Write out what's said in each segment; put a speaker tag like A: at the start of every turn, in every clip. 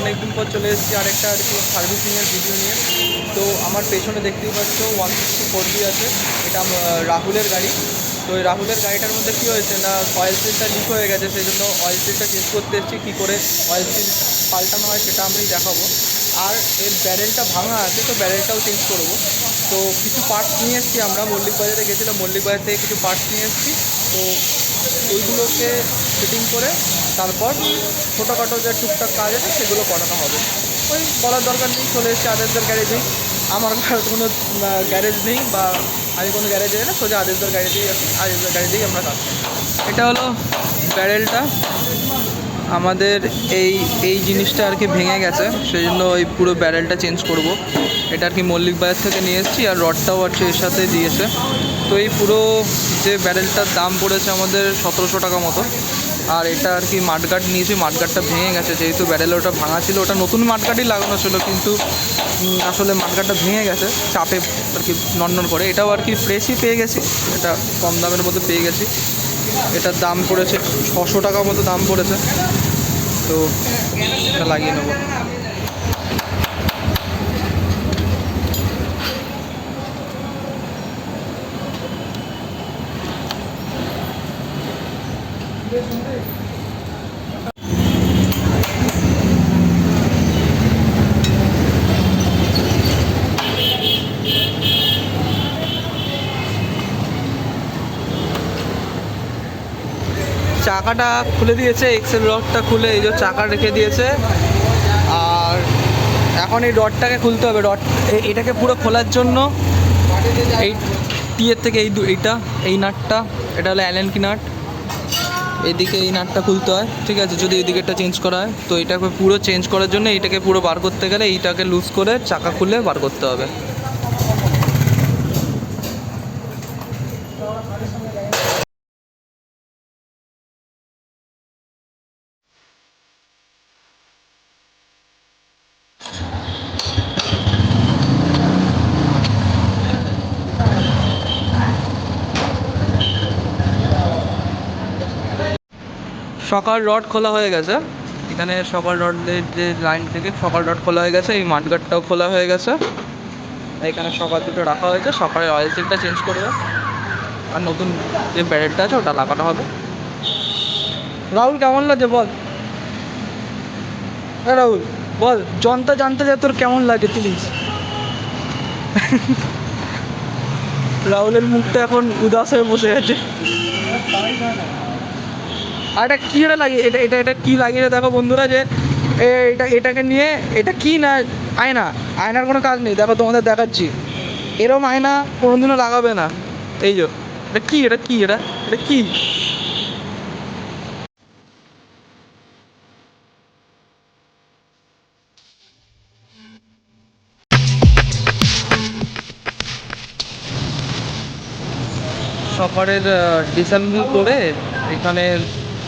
A: অনেক দিন পর চলে এসেছি আরেকটা আর কি সার্ভিসিংয়ের ভিডিও নিয়ে। তো আমার পেছনে দেখতেই পাচ্ছ ওয়ান সিক্সটি ফোর জি আছে। এটা রাহুলের গাড়ি। তো এই রাহুলের গাড়িটার মধ্যে কী হয়েছে না অয়েল সিলটা লিক হয়ে গেছে, সেই জন্য অয়েল সিলটা চেঞ্জ করতে এসেছি, কী করে অয়েল সিল পাল্টানো হয় সেটা আমি দেখাবো। আর এর ব্যারেলটা ভাঙা আছে, তো ব্যারেলটাও চেঞ্জ করব। তো কিছু পার্টস নিয়ে এসেছি আমরা মল্লিক বাজারে গেছিলাম মল্লিক বাজার থেকে কিছু পার্টস নিয়ে এসেছি। তো এইগুলোকে ফিটিং করে তারপর ছোটোখাটো যে টুকটাক কাজ আছে সেগুলো করানো হবে। ওই বলার দরকার নেই, চলে এসেছে আদেশদের গ্যারেজেই আমার কোনো গ্যারেজ নেই বা আমি কোনো গ্যারেজে না, সোজা আদেশদের গ্যারেজেই আছি, আদেশদের গ্যারেজেই আমরা কাজ এটা হলো ব্যারেলটা আমাদের এই এই জিনিসটা আর কি ভেঙে গেছে সেই জন্য ওই পুরো ব্যারেলটা চেঞ্জ করব। এটা আর কি মল্লিক বাজার থেকে নিয়ে এসেছি আর রডটাও আছে এর সাথে দিয়েছে। তো এই পুরো যে ব্যারেলটার দাম পড়েছে আমাদের সতেরোশো টাকা মতো। আর এটা আর কি মাঠগাট নিয়েছি, মাঠগাটটা ভেঙে গেছে, যেহেতু ব্যারেল ওটা ভাঙা ছিল, ওটা নতুন মাঠগাটই লাগানো ছিল, কিন্তু আসলে মাঠগাটটা ভেঙে গেছে, চাপে আর কি নন্ডন করে। এটাও আর কি ফ্রেশই পেয়ে গেছি, এটা কম দামের মধ্যে পেয়ে গেছি। এটার দাম পড়েছে ছশো টাকার মতো দাম পড়েছে, তো এটা লাগিয়ে নেব। চাকাটা খুলে দিয়েছে এক্সেল রডটা খুলে এই যে চাকা রেখে দিয়েছে। আর এখন এই রডটাকে খুলতে হবে। রড এটাকে পুরো খোলার জন্য এই টিয়ের থেকে এই এইটা, এই নাটটা, এটা হলো অ্যালেন কি নাট এইদিকে এই নাটটা খুলতে হয়, ঠিক আছে? যদি এই দিকেরটা চেঞ্জ করা হয়, তো এটাকে পুরো চেঞ্জ করার জন্য এটাকে পুরো বার করতে গেলে এইটাকে লুজ করে চাকা খুলে বার করতে হবে। সকাল রড খোলা হয়ে গেছে। এখানে সকাল রডের যে লাইন থেকে সকাল রড খোলা হয়ে গেছে, এই মাঠগাটটাও খোলা হয়ে গেছে। এখানে সকাল দুটো রাখা হয়েছে, সকালে অয়েল সিলটা চেঞ্জ করবে। আর নতুন যে ব্যারেটটা আছে, ওটা লাগানো হবে। রাহুল, কেমন লাগে বল। হ্যাঁ রাহুল, বল। জনতা জানতে চায় তোর কেমন লাগে প্লিজ রাহুলের মুখটা এখন উদাস হয়ে বসে আছে। আর এটা কী এটা লাগিয়ে এটা এটা এটা কী লাগিয়ে দেখো বন্ধুরা যে এটা, এটাকে নিয়ে, এটা কি না? আয়না। আয়নার কোনো কাজ নেই। দেখো তোমাদের দেখাচ্ছি। এরম আয়না কোনোদিনও লাগাবে না। এই যে, এটা কি? এটা কি? এটা এটা কি? সকালের ডিসেম্বল করে এখানে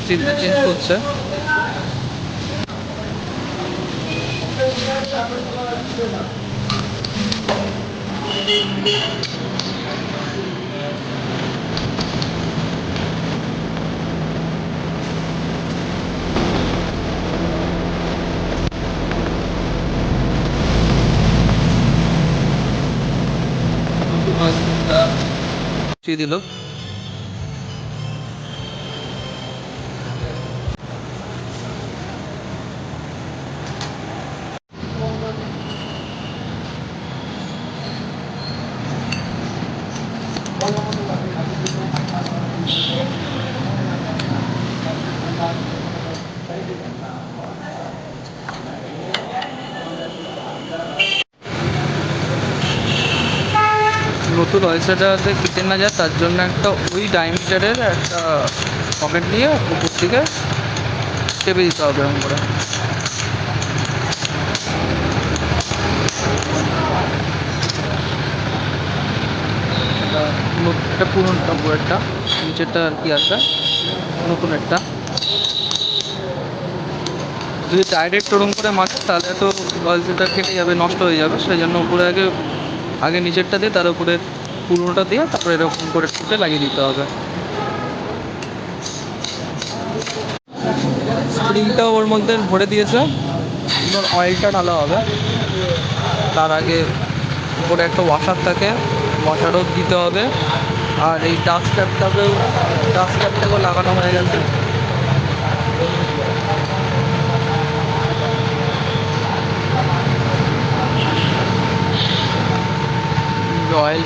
A: চেঞ্জ করছে। দিল। ওয়েবসাইটটা যাতে কেটে না যায় তার জন্য একটা ওই ডায়মিটারের একটা পকেট দিয়ে উপর থেকে চেপে দিতে হবে এরকম করে। এটা এটা পুরোটা নিচেরটা আর কি আছে, নতুন একটা। যদি ডাইরেক্ট ওরকম করে মাছে তাহলে তো ওয়েবসাইটটা কেটে যাবে নষ্ট হয়ে যাবে, সেই জন্য উপরে আগে আগে নিচেরটা দিয়ে তার উপরে পুরোনোটা দিয়ে তারপরে এরকম করে টুটে লাগিয়ে দিতে হবে। স্প্রিংটাও ওর মধ্যে ভরে দিয়েছে। সুন্দর অয়েলটা ঢালা হবে। তার আগে উপরে একটা ওয়াশার থাকে ওয়াশারও দিতে হবে। আর এই ডাস্ট ট্যাপটাকেও ডাস্ট ট্যাপটাকেও লাগানো হয়ে গেছে। অয়েল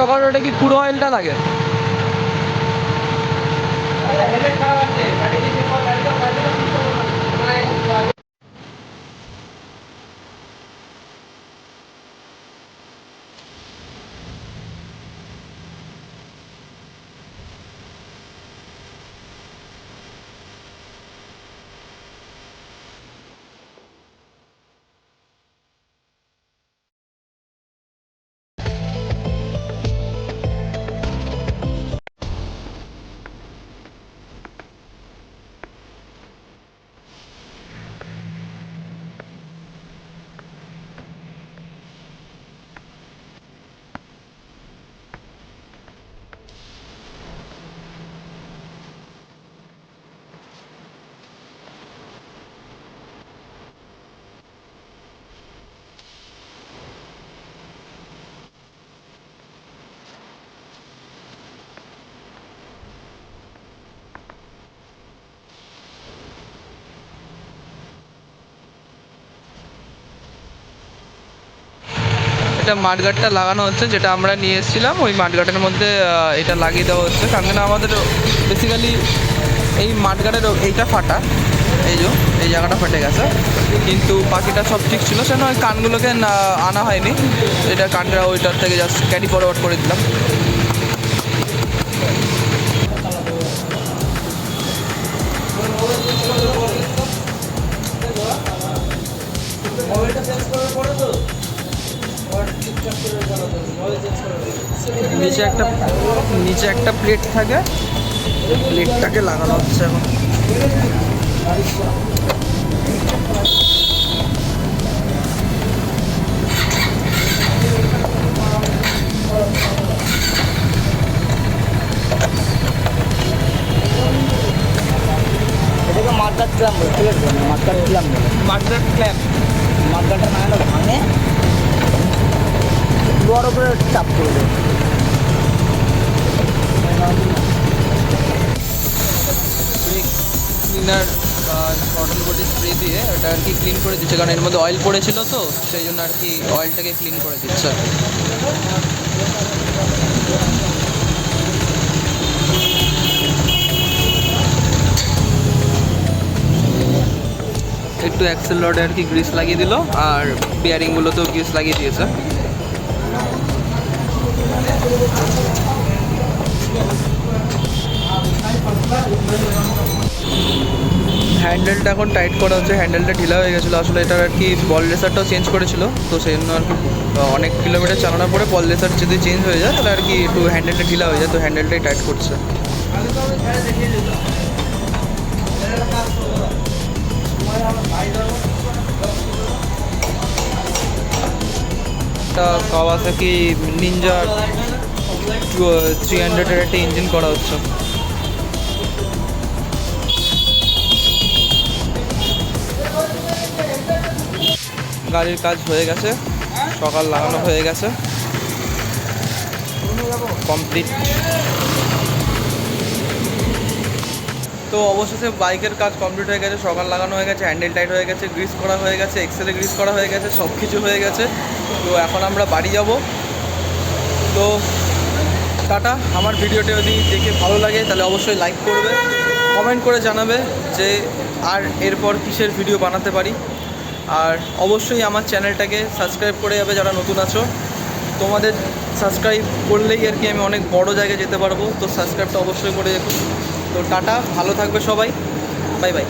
A: সকাল ওটা কি পুরো অয়েলটা লাগে? এটা মাঠগাটটা লাগানো হচ্ছে, যেটা আমরা নিয়ে এসেছিলাম। ওই মাঠগাটের মধ্যে এটা লাগিয়ে দেওয়া হচ্ছে। কারণ আমাদের বেসিক্যালি এই মাঠগাটের এইটা ফাটা। এই যে, এই জায়গাটা ফেটে গেছে। কিন্তু পাখিটা সব ঠিক ছিল। সে ওই কানগুলোকে আনা হয়নি। এটা কানটা ওইটার থেকে জাস্ট ক্যারি ফরওয়ার্ড করে দিলাম। নিচে একটা নিচে একটা প্লেট থাকে। প্লেটটাকে লাগানো হচ্ছে এখন।
B: মার্কার ক্লাম বলে মার্কার ক্লাম বলে।
A: মাঠগাট ক্ল্যাম্প
B: মার্কারটা না হলে ভাঙে উপরে চাপ দেবে।
A: ক্লিনার বটল বডি স্প্রে দিয়ে ওটা আর কি ক্লিন করে দিচ্ছে, কারণ এর মধ্যে অয়েল পড়েছিল তো, সেই জন্য আর কি অয়েলটাকে ক্লিন করে দিচ্ছে। একটু অ্যাক্সেল রডে আর কি গ্রিস লাগিয়ে দিল, আর বিয়ারিংগুলোতেও গ্রিস লাগিয়ে দিয়েছে। হ্যান্ডেলটা এখন টাইট করা হচ্ছে, হ্যান্ডেলটা ঢিলা হয়ে গেছিল। আসলে এটার আর কি বল রেসারটাও চেঞ্জ করেছিল, তো সেই জন্য আর কি অনেক কিলোমিটার চালানোর পরে বল রেসার যদি চেঞ্জ হয়ে যায়, তাহলে আর কি একটু হ্যান্ডেলটা ঢিলা হয়ে যায়, তো হ্যান্ডেলটাই টাইট করছে। একটা কাওয়াসাকি নিনজা থ্রি হান্ড্রেডের একটা ইঞ্জিন করা হচ্ছে। গাড়ির কাজ হয়ে গেছে, সকাল লাগানো হয়ে গেছে। কমপ্লিট তো অবশেষে বাইকের কাজ কমপ্লিট হয়ে গেছে, সকাল লাগানো হয়ে গেছে হ্যান্ডেল টাইট হয়ে গেছে গ্রিস করা হয়ে গেছে এক্সেলে গ্রিস করা হয়ে গেছে সব কিছু হয়ে গেছে। তো এখন আমরা বাড়ি যাব। তো টাটা। আমার ভিডিওটা যদি দেখে ভালো লাগে, তাহলে অবশ্যই লাইক করবে। কমেন্ট করে জানাবে যে আর এরপর কিসের ভিডিও বানাতে পারি। আর অবশ্যই আমার চ্যানেলটাকে সাবস্ক্রাইব করে যাবে যারা নতুন আছো। তোমাদের সাবস্ক্রাইব করলেই আর কি আমি অনেক বড় জায়গায় যেতে পারব। তো সাবস্ক্রাইবটা অবশ্যই করে দেখুন তো টাটা, ভালো থাকবে সবাই। Bye bye